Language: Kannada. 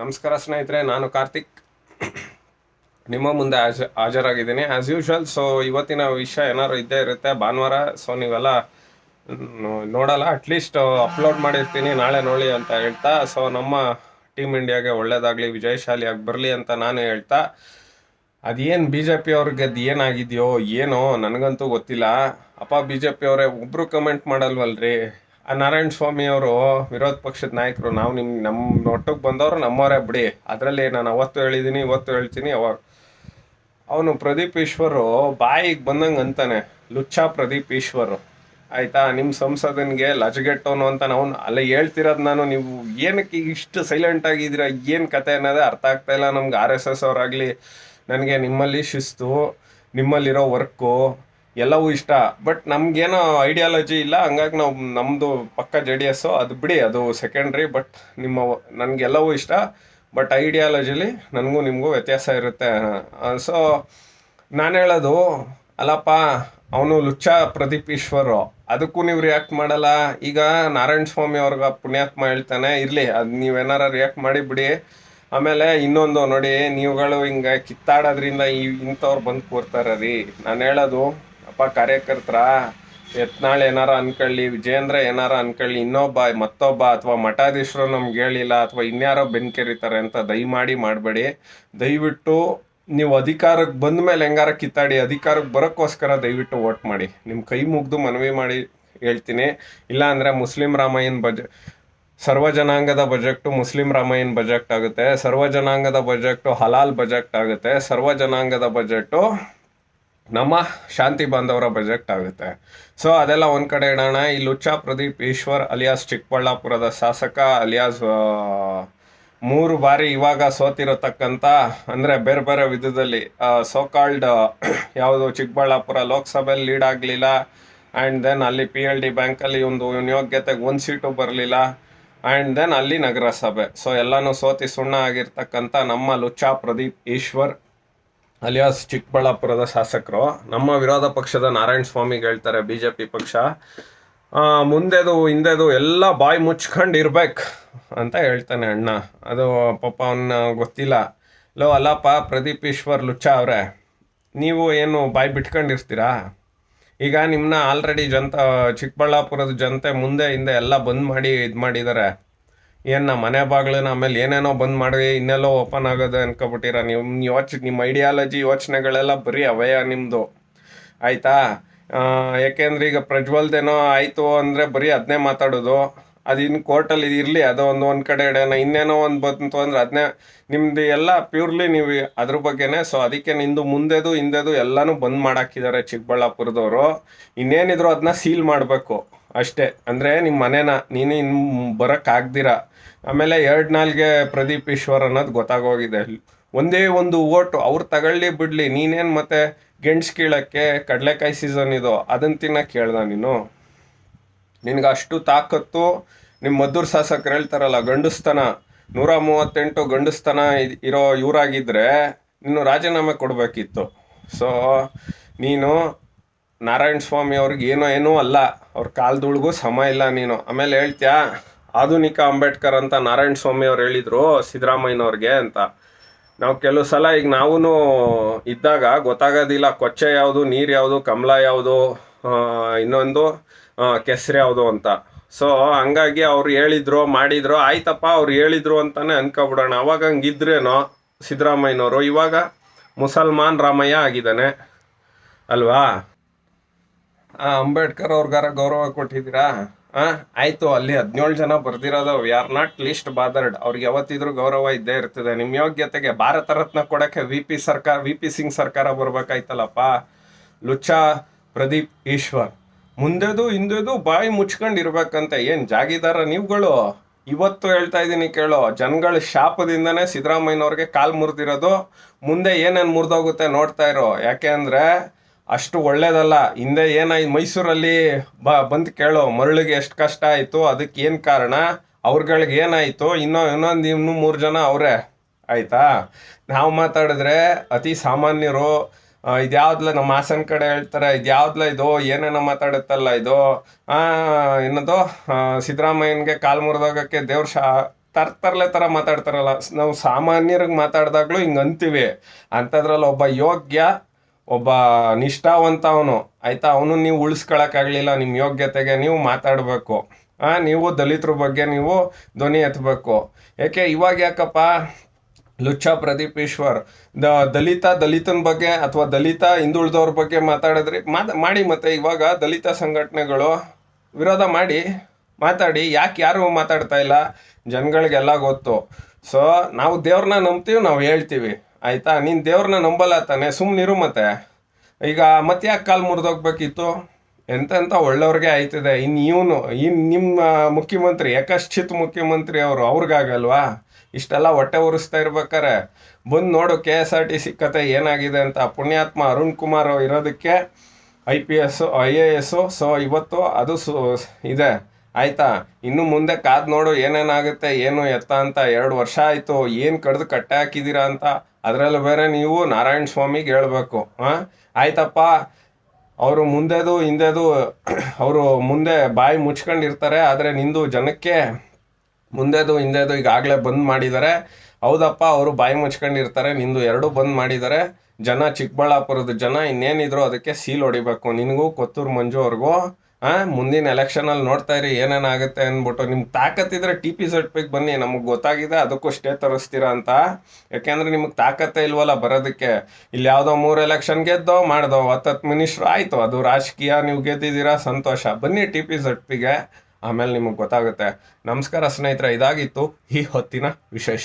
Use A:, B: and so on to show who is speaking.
A: ನಮಸ್ಕಾರ ಸ್ನೇಹಿತರೆ, ನಾನು ಕಾರ್ತಿಕ್. ನಿಮ್ಮ ಮುಂದೆ ಹಾಜ, ಹಾಜರಾಗಿದ್ದೀನಿ. ಆ್ಯಸ್ ಯೂಶ್ವಲ್ ಸೊ ಇವತ್ತಿನ ವಿಷಯ ಏನಾದ್ರು ಇದ್ದೇ ಇರುತ್ತೆ, ಭಾನುವಾರ ಸೊ ನೀವೆಲ್ಲ ನೋಡಲ್ಲ ಅಟ್ಲೀಸ್ಟ್ ಅಪ್ಲೋಡ್ ಮಾಡಿರ್ತೀನಿ, ನಾಳೆ ನೋಡಿ ಅಂತ ಹೇಳ್ತಾ ಸೊ ನಮ್ಮ ಟೀಮ್ ಇಂಡಿಯಾಗೆ ಒಳ್ಳೇದಾಗಲಿ ವಿಜಯಶಾಲಿಯಾಗಿ ಬರಲಿ ಅಂತ ನಾನು ಹೇಳ್ತಾ, ಅದೇನು ಬಿ ಜೆ ಪಿ ಅವ್ರಿಗೆ ಅದು ಏನಾಗಿದೆಯೋ, ಏನೋ, ನನಗಂತೂ ಗೊತ್ತಿಲ್ಲ. ಅಪ್ಪ ಬಿ ಜೆ ಪಿ ಅವರೇ ಒಬ್ಬರು ಕಮೆಂಟ್ ಮಾಡಲ್ವಲ್ರಿ? ಆ ನಾರಾಯಣ ಸ್ವಾಮಿ ಅವರು ವಿರೋಧ ಪಕ್ಷದ ನಾಯಕರು, ನಾವು ನಿಮ್ಮ ನಮ್ಮ ಒಟ್ಟಿಗೆ ಬಂದವರು ನಮ್ಮವರೇ ಬಿಡಿ. ಅದರಲ್ಲಿ ನಾನು ಅವತ್ತು ಹೇಳಿದ್ದೀನಿ ಇವತ್ತು ಹೇಳ್ತೀನಿ ಅವಾಗ. ಅವನು ಪ್ರದೀಪ್ ಈಶ್ವರು ಬಾಯಿಗೆ ಬಂದಂಗೆ ಅಂತಾನೆ. ಲುಚ್ಚಾ ಪ್ರದೀಪ್ ಈಶ್ವರು. ಆಯ್ತಾ? ನಿಮ್ಮ ಸಂಸದನಿಗೆ ಲಜ್ಗೆಟ್ಟವನು ಅಂತ ನಾವು ಅಲ್ಲ ಹೇಳ್ತಿರೋದು ನಾನು. ನೀವು ಏನಕ್ಕೆ ಇಷ್ಟು ಸೈಲೆಂಟ್ ಆಗಿದ್ದೀರಾ? ಏನು ಕತೆ ಅನ್ನೋದೇ ಅರ್ಥ ಆಗ್ತಾ ಇಲ್ಲ ನಮ್ಗೆ. ಆರ್ ಎಸ್ ಎಸ್ ಅವರಾಗಲಿ. ನನಗೆ ನಿಮ್ಮಲ್ಲಿ ಶಿಸ್ತು, ನಿಮ್ಮಲ್ಲಿರೋ ವರ್ಕು ಎಲ್ಲವೂ ಇಷ್ಟ. ಬಟ್ ನಮಗೇನೋ ಐಡಿಯಾಲಜಿ ಇಲ್ಲ. ಹಂಗಾಗಿ ನಾವು ನಮ್ಮದು ಪಕ್ಕ ಜೆ ಡಿ ಎಸ್ಸು ಅದು ಬಿಡಿ, ಅದು ಸೆಕೆಂಡ್ರಿ ಬಟ್ ನಿಮ್ಮ ನನಗೆಲ್ಲವೂ ಇಷ್ಟ. ಬಟ್ ಐಡಿಯಾಲಜಿಲಿ ನನಗೂ ನಿಮಗೂ ವ್ಯತ್ಯಾಸ ಇರುತ್ತೆ. ಸೊ ನಾನು ಹೇಳೋದು, ಅಲ್ಲಪ್ಪ, ಅವನು ಲುಚ್ಚ ಪ್ರದೀಪ್ ಈಶ್ವರು. ಅದಕ್ಕೂ ನೀವು ರಿಯಾಕ್ಟ್ ಮಾಡಲ್ಲ. ಈಗ ನಾರಾಯಣ ಸ್ವಾಮಿ ಅವ್ರಿಗೆ ಪುಣ್ಯಾತ್ಮ ಹೇಳ್ತಾನೆ, ಇರಲಿ, ಅದು ನೀವೇನಾರ ರಿಯಾಕ್ಟ್ ಮಾಡಿ ಬಿಡಿ. ಆಮೇಲೆ ಇನ್ನೊಂದು ನೋಡಿ, ನೀವುಗಳು ಹಿಂಗೆ ಕಿತ್ತಾಡೋದ್ರಿಂದ ಈ ಇಂಥವ್ರು ಬಂದು ಕೂರ್ತಾರ ರೀ ನಾನು ಹೇಳೋದು ಅಪ್ಪ ಕಾರ್ಯಕರ್ತರ, ಯತ್ನಾಳ್ ಏನಾರ ಅನ್ಕೊಳ್ಳಿ ವಿಜೇಂದ್ರ ಏನಾರ ಅನ್ಕೊಳ್ಳಿ, ಇನ್ನೊಬ್ಬ, ಮತ್ತೊಬ್ಬ ಅಥವಾ ಮಠಾಧೀಶರು ನಮ್ಗೆ ಹೇಳಿಲ್ಲ ಅಥವಾ ಇನ್ಯಾರೋ ಬೆನ್ಕೆರಿತಾರೆ ಅಂತ ದಯಮಾಡಿ ಮಾಡಬೇಡಿ. ದಯವಿಟ್ಟು ನೀವು ಅಧಿಕಾರಕ್ಕೆ ಬಂದ ಮೇಲೆ ಹೆಂಗಾರ ಕಿತ್ತಾಡಿ ಅಧಿಕಾರಕ್ಕೆ ಬರೋಕ್ಕೋಸ್ಕರ ದಯವಿಟ್ಟು ವೋಟ್ ಮಾಡಿ. ನಿಮ್ಮ ಕೈ ಮುಗ್ದು ಮನವಿ ಮಾಡಿ ಹೇಳ್ತೀನಿ. ಇಲ್ಲ ಅಂದರೆ ಮುಸ್ಲಿಂ ರಾಮಾಯಣ ಬಜ, ಸರ್ವ ಜನಾಂಗದ ಬಜೆಕ್ಟು ಮುಸ್ಲಿಂ ರಾಮಾಯಣ ಬಜೆಟ್ ಆಗುತ್ತೆ. ಸರ್ವ ಜನಾಂಗದ ಬಜೆಕ್ಟು ಹಲಾಲ್ ಬಜೆಟ್ ಆಗುತ್ತೆ. ಸರ್ವ ಜನಾಂಗದ ಬಜೆಟು ನಮ್ಮ ಶಾಂತಿ ಬಾಂಧವರ ಬಜೆಟ್ ಆಗುತ್ತೆ. ಸೊ ಅದೆಲ್ಲ ಒಂದು ಕಡೆ ಇಡೋಣ ಈ ಲುಚ್ಚಾ ಪ್ರದೀಪ್ ಈಶ್ವರ್ ಅಲಿಯಾಸ್ ಚಿಕ್ಕಬಳ್ಳಾಪುರದ ಶಾಸಕ ಅಲಿಯಾಸ್ ಮೂರು ಬಾರಿ ಇವಾಗ ಸೋತಿರತಕ್ಕಂಥ ಅಂದರೆ ಬೇರೆ ಬೇರೆ ವಿಧದಲ್ಲಿ ಸೋಕಾಲ್ಡ್ ಯಾವುದು ಚಿಕ್ಕಬಳ್ಳಾಪುರ ಲೋಕಸಭೆಯಲ್ಲಿ ಲೀಡ್ ಆಗಲಿಲ್ಲ. ಆ್ಯಂಡ್ ದೆನ್ ಅಲ್ಲಿ ಪಿ ಎಲ್ ಡಿ ಬ್ಯಾಂಕಲ್ಲಿ ಒಂದು ಯೋಗ್ಯತೆಗೆ ಒಂದು ಸೀಟು ಬರಲಿಲ್ಲ. ಆ್ಯಂಡ್ ದೆನ್ ಅಲ್ಲಿ ನಗರಸಭೆ. ಸೊ ಎಲ್ಲನೂ ಸೋತಿ ಸುಣ್ಣ ಆಗಿರ್ತಕ್ಕಂಥ ನಮ್ಮ ಲುಚ್ಚಾ ಪ್ರದೀಪ್ ಈಶ್ವರ್ ಅಲಿಯಾಸ್ ಚಿಕ್ಕಬಳ್ಳಾಪುರದ ಶಾಸಕರು. ನಮ್ಮ ವಿರೋಧ ಪಕ್ಷದ ನಾರಾಯಣ ಸ್ವಾಮಿಗೆ ಹೇಳ್ತಾರೆ ಬಿ ಜೆ ಪಿ ಪಕ್ಷ ಮುಂದೆದು, ಹಿಂದೆದು ಎಲ್ಲ ಬಾಯಿ ಮುಚ್ಕೊಂಡು ಇರ್ಬೇಕು ಅಂತ ಹೇಳ್ತಾನೆ ಅಣ್ಣ. ಅದು ಪಾಪ ಅವನ್ನ ಗೊತ್ತಿಲ್ಲ. ಲೋ, ಅಲ್ಲಪ್ಪ, ಪ್ರದೀಪ್ ಈಶ್ವರ್ ಲುಚ್ಚ ಅವರೇ, ನೀವು ಏನು ಬಾಯಿ ಬಿಟ್ಕೊಂಡಿರ್ತೀರಾ? ಈಗ ನಿಮ್ಮನ್ನ ಆಲ್ರೆಡಿ ಜನತ, ಚಿಕ್ಕಬಳ್ಳಾಪುರದ ಜನತೆ ಮುಂದೆ, ಹಿಂದೆ ಎಲ್ಲ ಬಂದ್ ಮಾಡಿ ಇದು ಮಾಡಿದ್ದಾರೆ ಏನು ನಮ್ಮ ಮನೆ ಬಾಗಿಲನ್ನ ಆಮೇಲೆ ಏನೇನೋ ಬಂದ್ ಮಾಡಿ ಇನ್ನೆಲ್ಲೋ ಓಪನ್ ಆಗೋದು ಅನ್ಕೊಬಿಟ್ಟಿರ. ನಿಮ್ಮ ಯೋಚ್ ನಿಮ್ಮ ಐಡಿಯಾಲಜಿ ಯೋಚನೆಗಳೆಲ್ಲ ಬರೀ ಅವಯ ನಿಮ್ಮದು ಆಯಿತಾ? ಯಾಕೆಂದ್ರೆ ಈಗ ಪ್ರಜ್ವಲ್ದೇನೋ ಆಯಿತು ಅಂದರೆ ಬರೀ ಅದನ್ನೇ ಮಾತಾಡೋದು. ಅದು ಇನ್ನು ಕೋರ್ಟಲ್ಲಿ ಇರಲಿ, ಅದು ಒಂದು ಒಂದು ಕಡೆ ಇಡೋಣ, ಇನ್ನೇನೋ ಒಂದು ಬಂತು ಅಂದರೆ ಅದನ್ನೇ ನಿಮ್ಮದು ಎಲ್ಲ ಪ್ಯೂರ್ಲಿ ನೀವು ಅದ್ರ ಬಗ್ಗೆನೇ, ಸೊ ಅದಕ್ಕೆ ನಿಂದು ಮುಂದೆದು, ಹಿಂದೆದು ಎಲ್ಲನೂ ಬಂದ್ ಮಾಡಾಕಿದ್ದಾರೆ ಚಿಕ್ಕಬಳ್ಳಾಪುರದವರು. ಇನ್ನೇನಿದ್ರು ಅದನ್ನ ಸೀಲ್ ಮಾಡಬೇಕು. ಅಷ್ಟೇ. ಅಂದರೆ ನಿಮ್ಮ ಮನೇನ, ನೀನು ಇನ್ನು ಬರೋಕ್ಕಾಗ್ದಿರ ಆಮೇಲೆ ಎರಡು ನಾಲ್ಗೆ ಪ್ರದೀಪ್ ಈಶ್ವರ್ ಅನ್ನೋದು ಗೊತ್ತಾಗೋಗಿದೆ. ಒಂದೇ ಒಂದು ಓಟು ಅವ್ರು ತಗೊಳ್ಳಿ ಬಿಡಲಿ. ನೀನೇನು ಮತ್ತೆ ಗೆಣಸು ಕೀಳೋಕ್ಕೆ ಕಡಲೆಕಾಯಿ ಸೀಸನ್ ಇದು ಅದನ್ನು ತಿನ್ನಕ್ಕೆ ಕೇಳ್ದ ನೀನು. ನಿನಗೆ ಅಷ್ಟು ತಾಕತ್ತು ನಿಮ್ಮ ಮದ್ದೂರು ಶಾಸಕರು ಹೇಳ್ತಾರಲ್ಲ, ಗಂಡಸ್ತನ, ನೂರ ಮೂವತ್ತೆಂಟು ಗಂಡಸ್ತನ ಇರೋ ಇವರಾಗಿದ್ದರೆ ನೀನು ರಾಜೀನಾಮೆ ಕೊಡಬೇಕಿತ್ತು. ಸೊ ನೀನು ನಾರಾಯಣ ಸ್ವಾಮಿ ಅವ್ರಿಗೆ ಏನೋ ಏನೂ ಅಲ್ಲ. ಅವ್ರ ಕಾಲದೊಳಗೂ ಸಮ ಇಲ್ಲ ನೀನು. ಆಮೇಲೆ ಹೇಳ್ತ್ಯಾ, ಆಧುನಿಕ ಅಂಬೇಡ್ಕರ್ ಅಂತ ನಾರಾಯಣ ಸ್ವಾಮಿ ಅವ್ರು ಹೇಳಿದ್ರು ಸಿದ್ದರಾಮಯ್ಯನವ್ರಿಗೆ ಅಂತ. ನಾವು ಕೆಲವು ಸಲ ಈಗ ನಾವೂ ಇದ್ದಾಗ ಗೊತ್ತಾಗೋದಿಲ್ಲ ಕೊಚ್ಚೆ ಯಾವುದು, ನೀರು ಯಾವುದು, ಕಮಲ ಯಾವುದು ಇನ್ನೊಂದು ಕೆಸರು ಯಾವುದು ಅಂತ. ಸೊ ಹಂಗಾಗಿ ಅವ್ರು ಹೇಳಿದ್ರು, ಮಾಡಿದ್ರು, ಆಯ್ತಪ್ಪ, ಅವ್ರು ಹೇಳಿದ್ರು ಅಂತಾನೆ ಅನ್ಕೊಬಿಡೋಣ. ಅವಾಗ ಹಂಗಿದ್ರೇನೋ ಸಿದ್ದರಾಮಯ್ಯನವರು, ಇವಾಗ ಮುಸಲ್ಮಾನ್ ರಾಮಯ್ಯ ಆಗಿದ್ದಾನೆ. ಅಲ್ವಾ? ಅಂಬೇಡ್ಕರ್ ಅವ್ರಿಗಾರ ಗೌರವ ಕೊಟ್ಟಿದ್ದೀರಾ? ಆ, ಆಯ್ತು, ಅಲ್ಲಿ ಹದಿನೇಳು ಜನ ಬರ್ದಿರೋದು we are not least bothered ಅವ್ರಿಗೆ ಯಾವತ್ತಿದ್ರೂ ಗೌರವ ಇದ್ದೇ ಇರ್ತದೆ. ನಿಮ್ಮ ಯೋಗ್ಯತೆಗೆ ಭಾರತ ರತ್ನ ಕೊಡಕ್ಕೆ ವಿ ಪಿ ಸರ್ಕಾರ ವಿ ಪಿ ಸಿಂಗ್ ಸರ್ಕಾರ ಬರ್ಬೇಕಾಯ್ತಲ್ಲಪ್ಪ? ಲುಚ್ಚಾ ಪ್ರದೀಪ್ ಈಶ್ವರ್. ಮುಂದೆದು, ಹಿಂದೆದು ಬಾಯಿ ಮುಚ್ಕೊಂಡು ಇರ್ಬೇಕಂತ ಏನು ಜಾಗಿದಾರ ನೀವುಗಳು? ಇವತ್ತು ಹೇಳ್ತಾ ಇದ್ದೀನಿ ಕೇಳೋ, ಜನಗಳ ಶಾಪದಿಂದನೇ ಸಿದ್ದರಾಮಯ್ಯನವ್ರಿಗೆ ಕಾಲು ಮುರಿದಿರೋದು. ಮುಂದೆ ಏನೇನು ಮುರಿದೋಗುತ್ತೆ ನೋಡ್ತಾ ಇರೋ. ಯಾಕೆ ಅಂದರೆ ಅಷ್ಟು ಒಳ್ಳೇದಲ್ಲ. ಹಿಂದೆ ಏನಾಯ್ತು ಮೈಸೂರಲ್ಲಿ ಬ, ಬಂದು ಕೇಳೋ ಮರಳಿಗೆ ಎಷ್ಟು ಕಷ್ಟ ಆಯಿತು ಅದಕ್ಕೆ ಏನು ಕಾರಣ? ಅವ್ರಗಳಿಗೆ ಏನಾಯಿತು? ಇನ್ನೂ, ಇನ್ನೊಂದು ಇನ್ನೂ ಮೂರು ಜನ ಅವರೇ. ಆಯಿತಾ? ನಾವು ಮಾತಾಡಿದ್ರೆ ಅತಿ ಸಾಮಾನ್ಯರು ಇದ್ಯಾವ್ದಲ್ಲ ಇದ್ಯಾವ್ದ್ಲ ನಮ್ಮ ಹಾಸನ ಕಡೆ ಹೇಳ್ತಾರೆ ಇದ್ಯಾವ್ದಲ್ಲ ಇದು ಏನೇನೋ ಮಾತಾಡುತ್ತಲ್ಲ ಇದು? ಏನದು? ಸಿದ್ದರಾಮಯ್ಯನಿಗೆ ಕಾಲ್ ಮುರಿದೋಗಕ್ಕೆ ದೇವ್ರ ಶಾ, ತರ್ತರ್ಲೆ ಥರ ಮಾತಾಡ್ತಾರಲ್ಲ. ನಾವು ಸಾಮಾನ್ಯರಿಗೆ ಮಾತಾಡಿದಾಗಲೂ ಹಿಂಗೆ ಅಂತೀವಿ. ಅಂಥದ್ರಲ್ಲಿ ಒಬ್ಬ ಯೋಗ್ಯ ಒಬ್ಬ ನಿಷ್ಠಾವಂತ ಅವನು ಆಯ್ತಾ? ಅವನು ನೀವು ಉಳಿಸ್ಕೊಳಕ್ಕಾಗಲಿಲ್ಲ. ನಿಮ್ಮ ಯೋಗ್ಯತೆಗೆ ನೀವು ಮಾತಾಡಬೇಕು. ನೀವು ದಲಿತರ ಬಗ್ಗೆ ನೀವು ಧ್ವನಿ ಎತ್ತಬೇಕು ಯಾಕೆ ಇವಾಗ ಯಾಕಪ್ಪ? ಲುಚ್ಚ ಪ್ರದೀಪ್ ಈಶ್ವರ್, ದ ದಲಿತ ದಲಿತನ ಬಗ್ಗೆ ಅಥವಾ ದಲಿತ ಹಿಂದುಳಿದವ್ರ ಬಗ್ಗೆ ಮಾತಾಡಿದ್ರಿ? ಮಾತ, ಮಾಡಿ ಮತ್ತೆ ಇವಾಗ ದಲಿತ ಸಂಘಟನೆಗಳು ವಿರೋಧ ಮಾಡಿ, ಮಾತಾಡಿ. ಯಾಕೆ ಯಾರು ಮಾತಾಡ್ತಾ ಇಲ್ಲ? ಜನಗಳಿಗೆಲ್ಲ ಗೊತ್ತು. ಸೊ ನಾವು ದೇವ್ರನ್ನ ನಂಬ್ತೀವಿ, ನಾವು ಹೇಳ್ತೀವಿ. ಆಯ್ತಾ? ನೀನು ದೇವ್ರನ್ನ ನಂಬಲ್ಲ ತಾನೆ ಸುಮ್ಮನಿರು ಮತ್ತೆ. ಈಗ ಮತ್ತೆ ಯಾಕೆ ಕಾಲು ಮುರಿದೋಗ್ಬೇಕಿತ್ತು ಎಂತೆಂಥ ಒಳ್ಳೆಯವ್ರಿಗೆ ಆಯ್ತದೆ. ಇನ್ನು ಇವನು ಇನ್ನು ನಿಮ್ಮ ಮುಖ್ಯಮಂತ್ರಿ, ಯಕಶ್ಚಿತ್ ಮುಖ್ಯಮಂತ್ರಿ ಅವರು ಅವ್ರಿಗಾಗಲ್ವಾ ಇಷ್ಟೆಲ್ಲ ಹೊಟ್ಟೆ ಉರಿಸ್ತಾ ಇರ್ಬೇಕಾರೆ. ಬಂದು ನೋಡು, K S R T C ಕತೆ ಏನಾಗಿದೆ ಅಂತ. ಪುಣ್ಯಾತ್ಮ ಅರುಣ್ ಕುಮಾರ್ ಇರೋದಕ್ಕೆ I P S I A S so ಇವತ್ತು ಅದು ಸು, ಇದೆ. ಆಯ್ತಾ? ಇನ್ನು ಮುಂದೆ ಕಾದು ನೋಡು, ಏನೇನಾಗುತ್ತೆ, ಏನು ಎತ್ತ ಅಂತ. ಎರಡು ವರ್ಷ ಆಯಿತು, ಏನು ಕಡ್ದು ಕಟ್ಟೆ ಹಾಕಿದ್ದೀರಾ ಅಂತ. ಅದರಲ್ಲಿ ಬೇರೆ ನೀವು ನಾರಾಯಣ ಸ್ವಾಮಿಗೆ ಹೇಳಬೇಕು ಹಾಂ ಆಯ್ತಪ್ಪ, ಅವರು ಮುಂದೆದು ಹಿಂದೆದು ಅವರು ಮುಂದೆ ಬಾಯಿ ಮುಚ್ಕೊಂಡಿರ್ತಾರೆ, ಆದರೆ ನಿಂದು ಜನಕ್ಕೆ ಮುಂದೆದು ಹಿಂದೆದು ಈಗಾಗಲೇ ಬಂದ್ ಮಾಡಿದ್ದಾರೆ ಹೌದಪ್ಪ, ಅವರು ಬಾಯಿ ಮುಚ್ಕೊಂಡಿರ್ತಾರೆ, ನಿಂದು ಎರಡು ಬಂದ್ ಮಾಡಿದ್ದಾರೆ ಜನ ಚಿಕ್ಕಬಳ್ಳಾಪುರದ ಜನ ಇನ್ನೇನಿದ್ರು ಅದಕ್ಕೆ ಸೀಲ್ ಹೊಡಿಬೇಕು. ನಿನಗೂ ಕೊತ್ತೂರು ಮಂಜು ಅವ್ರಿಗೂ. ಆ, ಮುಂದಿನ ಎಲೆಕ್ಷನಲ್ಲಿ ನೋಡ್ತಾ ಇರಿ ಏನೇನಾಗುತ್ತೆ ಅಂದ್ಬಿಟ್ಟು ನಿಮ್ಗೆ ತಾಕತ್ತಿದ್ರೆ ಟಿ ಪಿ ಸರ್ಟಿಫಿಕ್ ಬನ್ನಿ, ನಮಗೆ ಗೊತ್ತಾಗಿದೆ, ಅದಕ್ಕೂ ಸ್ಟೇ ತರಿಸ್ತೀರಾ ಅಂತ. ಯಾಕೆಂದ್ರೆ ನಿಮಗೆ ತಾಕತ್ತೇ ಇಲ್ವಲ್ಲ ಬರೋದಕ್ಕೆ. ಇಲ್ಲಿ ಯಾವುದೋ ಮೂರು ಎಲೆಕ್ಷನ್ ಗೆದ್ದೋ, ಮಾಡ್ದೋ, ಹತ್ತತ್ತು ಮಿನಿಸ್ಟರ್ ಆಯಿತು. ಅದು ರಾಜಕೀಯ, ನೀವು ಗೆದ್ದಿದ್ದೀರಾ, ಸಂತೋಷ. ಬನ್ನಿ ಟಿ ಪಿ ಸರ್ಟಿಫಿಗೆ ಆಮೇಲೆ ನಿಮಗೆ ಗೊತ್ತಾಗುತ್ತೆ. ನಮಸ್ಕಾರ ಸ್ನೇಹಿತರೆ, ಇದಾಗಿತ್ತು ಈ ಹೊತ್ತಿನ ವಿಶೇಷ.